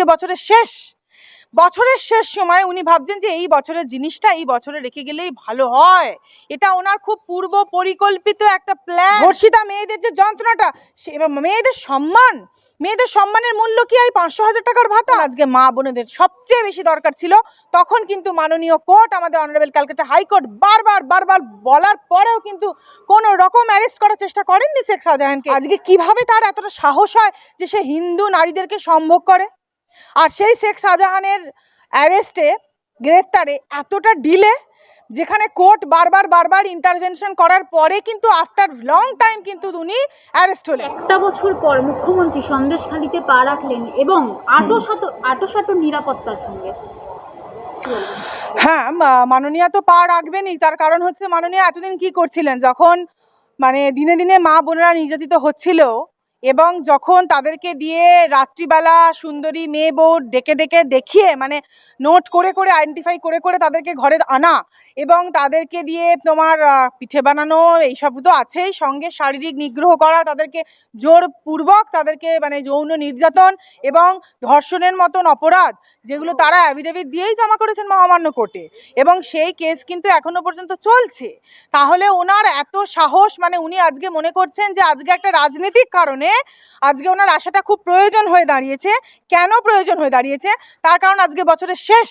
আজকে বছরের শেষ। বছরের শেষ সময় উনি ভাবছেন যে এই বছরের জিনিসটা এই বছরে রেখে গেলেই ভালো হয়। এটা ওনার খুব পূর্ব পরিকল্পিত একটা প্ল্যান ধর্ষিতা মেয়েদের যে যন্ত্রণাটা মেয়েদের সম্মান। মেয়েদের সম্মানের মূল্য কি এই পাঁচশো হাজার টাকার ভাতা? আজকে মা বোনেদের সবচেয়ে বেশি দরকার ছিল। তখন কিন্তু মাননীয় কোর্ট, আমাদের অনারেবল ক্যালকাটা হাইকোর্ট বারবার বারবার বলার পরেও কিন্তু কোন রকম অ্যারেস্ট করার চেষ্টা করেননি শেখ শাহজাহানকে। আজকে কীভাবে তার এতটা সাহস হয় যে সে হিন্দু নারীদেরকে সম্ভোগ করে? আর সেই শেখ শাহজাহানের অ্যারেস্টে গ্রেফতারে এতটা ডিলে যেখানে কোর্ট বারবার বারবার ইন্টারভেনশন করার পরে কিন্তু আফটার লং টাইম কিন্তু উনি অ্যারেস্ট হলেন। একটা বছর পর মুখ্যমন্ত্রী সন্দেশখালিতে পা রাখলেন এবং আটোশত আটোশত নিরাপত্তার সঙ্গে। হ্যাঁ মাননীয়া তো পা রাখবেনই। তার কারণ হচ্ছে মাননীয়া এতদিন কি করছিলেন? যখন মানে দিনে দিনে মা বোনেরা নির্যাতিত হচ্ছিল এবং যখন তাদেরকে দিয়ে রাত্রিবেলা সুন্দরী মেয়ে বউ ডেকে ডেকে দেখিয়ে মানে নোট করে করে আইডেন্টিফাই করে করে তাদেরকে ঘরে আনা এবং তাদেরকে দিয়ে তোমার পিঠে বানানো এইসব তো আছেই। সঙ্গে শারীরিক নিগ্রহ করা, তাদেরকে জোরপূর্বক তাদেরকে মানে যৌন নির্যাতন এবং ধর্ষণের মতন অপরাধ যেগুলো তারা অ্যাফিডেভিট দিয়েই জমা করেছেন মহামান্য কোর্টে। এবং সেই কেস কিন্তু এখনও পর্যন্ত চলছে। তাহলে ওনার এত সাহস মানে উনি আজকে মনে করছেন যে আজকে একটা রাজনৈতিক কারণে আজকে ওনার আশাটা খুব প্রয়োজন হয়ে দাঁড়িয়েছে। কেন প্রয়োজন হয়ে দাঁড়িয়েছে? তার কারণ আজকে বছরের শেষ।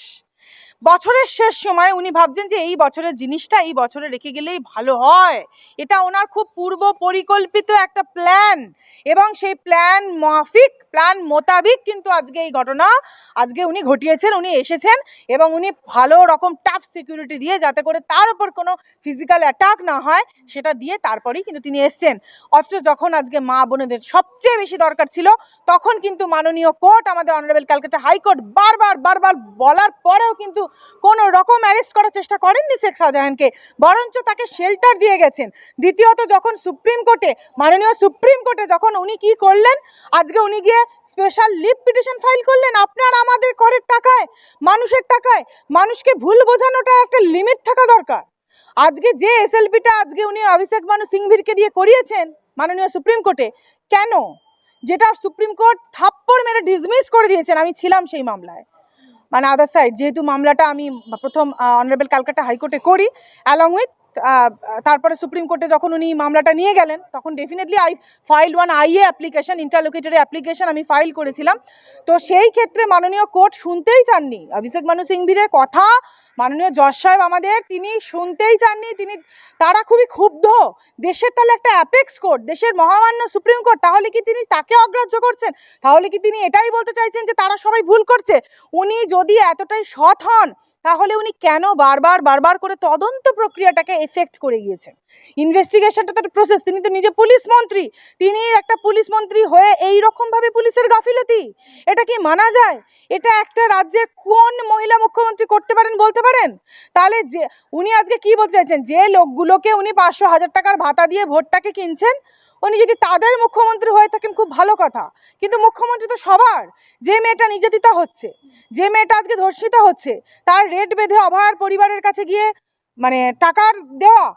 বছরের শেষ সময় উনি ভাবছেন যে এই বছরের জিনিসটা এই বছরে রেখে গেলেই ভালো হয়। এটা ওনার খুব পূর্ব পরিকল্পিত একটা প্ল্যান এবং সেই প্ল্যান মাফিক প্ল্যান মোতাবিক কিন্তু আজকে এই ঘটনা, আজকে উনি ঘটিয়েছেন, উনি এসেছেন এবং উনি ভালো রকম টাফ সিকিউরিটি দিয়ে যাতে করে তার উপর কোনো ফিজিক্যাল অ্যাটাক না হয়, সেটা দিয়ে তারপরেই কিন্তু তিনি এসছেন। অথচ যখন আজকে মা বোনেদের সবচেয়ে বেশি দরকার ছিল, তখন কিন্তু মাননীয় কোর্ট আমাদের অনারেবল ক্যালকাটা হাইকোর্ট বারবার বারবার বলার পরেও কিন্তু কোনো রকম অ্যারেস্ট করার চেষ্টা করেননি শেখ শাহজাহানকে, বরঞ্চ তাকে শেল্টার দিয়ে গেছেন। দ্বিতীয়ত যখন সুপ্রিম কোর্টে, মাননীয় সুপ্রিম কোর্টে যখন উনি কি করলেন, আজকে উনি গিয়ে স্পেশাল লিভ পিটিশন ফাইল করলেন, আপনার আমাদের করের টাকায়, মানুষের টাকায়, মানুষকে ভুল বোঝানোটা একটা লিমিট থাকা দরকার। আজকে যে এসএলপিটা আজকে উনি অভিষেক মানু সিংভিরকে দিয়ে করিয়েছেন, মাননীয় সুপ্রিম কোর্টে, কেন? যেটা সুপ্রিম কোর্ট থাপ্পড় মেরে ডিসমিস করে দিয়েছেন, আমি ছিলাম সেই মামলায়। মানে আদার সাইড যেহেতু মামলাটা আমি প্রথম অনারেবল ক্যালকাটা হাইকোর্টে করি অ্যালং উইথ তারপরে সুপ্রিম কোর্টে যখন উনি মামলাটা নিয়ে গেলেন, তখন definitely I file one IA application interlocutory application আমি ফাইল করেছিলাম। তো সেই ক্ষেত্রে মাননীয় কোর্ট শুনতেই চাননি। অভিষেক মানু সিংভিরের কথা মাননীয় জজ সাহেব আমাদের, তিনি শুনতেই চাননি। তিনি, তারা খুবই ক্ষুব্ধ। দেশের তাহলে একটা অ্যাপেক্স কোর্ট দেশের মহামান্য সুপ্রিম কোর্ট, তাহলে কি তিনি তাকে অগ্রাহ্য করছেন? তাহলে কি তিনি এটাই বলতে চাইছেন যে তারা সবাই ভুল করছে? উনি যদি এতটাই সৎ হন তাহলে উনি কেন বারবার বারবার করে তদন্ত প্রক্রিয়াটাকে এফেক্ট করে গিয়েছেন? ইনভেস্টিগেশনটা তো প্রসেস তিনি তো নিজে পুলিশ মন্ত্রী। তিনি একটা পুলিশ মন্ত্রী হয়ে এই ভাবে পুলিশের গাফিলতি। এটা কি মানা যায়? এটা একটা রাজ্যের কোন মহিলা মুখ্যমন্ত্রী করতে পারেন বলতে পারেন? তাহলে যে, উনি আজকে কি বলতে চাইছেন? যে লোকগুলোকে উনি পাঁচশো হাজার টাকার ভাতা দিয়ে ভোটটাকে কিনছেন উনি যদি তাদের মুখ্যমন্ত্রী হয়ে থাকেন, খুব ভালো কথা। কিন্তু মুখ্যমন্ত্রী তো সবার। যে মেয়েটা নির্যাতিত হচ্ছে, যে মেয়েটা আজকে ধর্ষিত হচ্ছে, তার রেট বেঁধে অভয়ার পরিবারের কাছে গিয়ে মানে টাকার দেওয়া,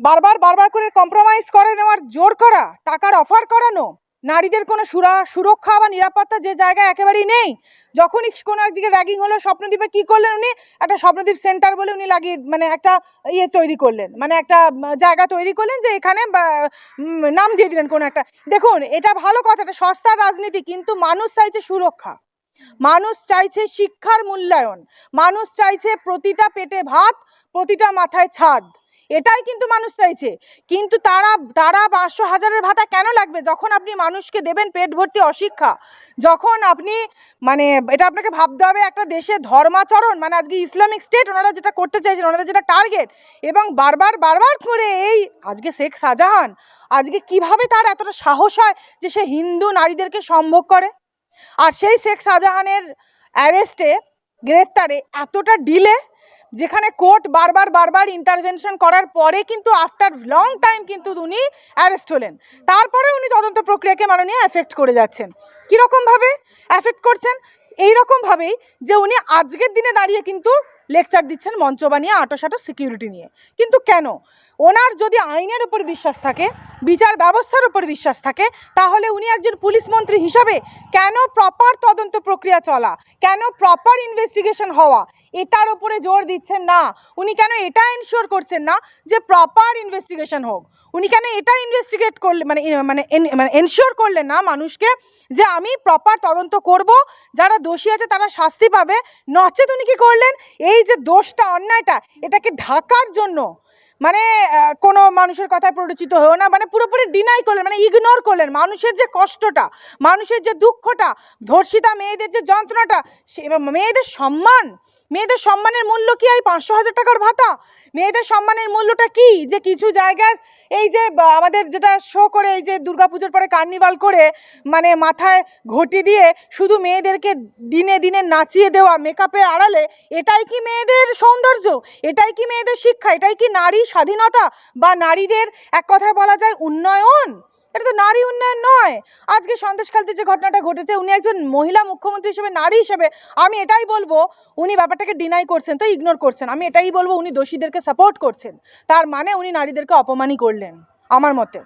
বারবার বারবার করে কম্প্রোমাইজ করে নেওয়ার, জোর করা, টাকার অফার করানো নারীদের কোনো সুরা, সুরক্ষা বা নিরাপত্তা যে জায়গায় একেবারেই নেই, যখনই কোনো একদিকে র্যাগিং হলো স্বপ্নদ্বীপের কি করলেন উনি? একটা স্বপ্নদ্বীপ সেন্টার বলে উনি লাগিয়ে মানে একটা ইয়ে তৈরি করলেন মানে একটা জায়গা তৈরি করলেন যে এখানে নাম দিয়ে দিলেন কোনো একটা। দেখুন, এটা ভালো কথা, এটা সস্তার রাজনীতি, কিন্তু মানুষ চাইছে সুরক্ষা। মানুষ চাইছে শিক্ষার মূল্যায়ন। মানুষ চাইছে প্রতিটা পেটে ভাত, প্রতিটা মাথায় ছাদ। এটাই কিন্তু মানুষ চাইছে। কিন্তু তারা তারা পাঁচশো হাজারের ভাতা কেন লাগবে? যখন আপনি মানুষকে দেবেন পেট ভর্তি অশিক্ষা, যখন আপনি মানে এটা আপনাকে ভাবতে হবে একটা দেশে ধর্মাচরণ মানে আজকে ইসলামিক স্টেট, ওনারা যেটা করতে চাইছেন, ওনাদের যেটা টার্গেট, এবং বারবার বারবার করে এই আজকে শেখ শাহজাহান, আজকে কীভাবে তার এতটা সাহস হয় যে সে হিন্দু নারীদেরকে সম্ভোগ করে? আর সেই শেখ শাহজাহানের অ্যারেস্টে, গ্রেফতারে এতটা ডিলে যেখানে কোর্ট বারবার বারবার ইন্টারভেনশন করার পরে কিন্তু আফটার লং টাইম কিন্তু উনি অ্যারেস্ট হলেন। তারপরে উনি তদন্ত প্রক্রিয়াকে মাননীয় অ্যাফেক্ট করে যাচ্ছেন। কীরকমভাবে? অ্যাফেক্ট করছেন? এই রকম ভাবেই যে উনি আজকের দিনে দাঁড়িয়ে কিন্তু লেকচার দিচ্ছেন মঞ্চ বানিয়ে আটোসাটো সিকিউরিটি নিয়ে। কিন্তু কেন? ওনার যদি আইনের উপর বিশ্বাস থাকে, বিচার ব্যবস্থার উপর বিশ্বাস থাকে, তাহলে উনি একজন পুলিশ মন্ত্রী হিসাবে কেন প্রপার তদন্ত প্রক্রিয়া চলা? কেন প্রপার ইনভেস্টিগেশন হওয়া? এটার উপরে জোর দিচ্ছেন না। উনি কেন এটা এনশিওর করছেন না যে প্রপার ইনভেস্টিগেশন হোক? উনি কেন এটা ইনভেস্টিগেট করলে মানে মানে মানে এনশিওর করলেন না মানুষকে যে আমি প্রপার তদন্ত করব? যারা দোষী আছে তারা শাস্তি পাবে। নচেত উনি কি করলেন? এই যে দোষটা, অন্যায়টা, এটাকে ঢাকার জন্য মানে কোনো মানুষের কথায় প্ররোচিত হয়েও না মানে পুরোপুরি ডিনাই করলেন মানে ইগনোর করলেন মানুষের যে কষ্টটা, মানুষের যে দুঃখটা, ধর্ষিতা মেয়েদের যে যন্ত্রণাটা, সে মেয়েদের সম্মান মেয়েদের সম্মানের মূল্য কি এই পাঁচশো হাজার টাকার ভাতা? মেয়েদের সম্মানের মূল্যটা কি? যে কিছু জায়গার এই যে আমাদের যেটা শো করে এই যে দুর্গাপুজোর পরে কার্নিভাল করে মানে মাথায় ঘটি দিয়ে শুধু মেয়েদেরকে দিনে দিনে নাচিয়ে দেওয়া মেকআপের আড়ালে, এটাই কি মেয়েদের সৌন্দর্য? এটাই কি মেয়েদের শিক্ষা? এটাই কি নারী স্বাধীনতা? বা নারীদের এক কথায় বলা যায় উন্নয়ন? এটা তো নারী উন্নয়ন নয়। আজকে সন্দেশখালিতে যে ঘটনাটা ঘটেছে, উনি একজন মহিলা মুখ্যমন্ত্রী হিসেবে, নারী হিসেবে, আমি এটাই বলব, উনি ব্যাপারটাকে ডিনাই করছেন, তো ইগনোর করছেন। আমি এটাই বলব, উনি দোষীদেরকে সাপোর্ট করছেন। তার মানে উনি নারীদেরকে অপমানই করলেন, আমার মতে।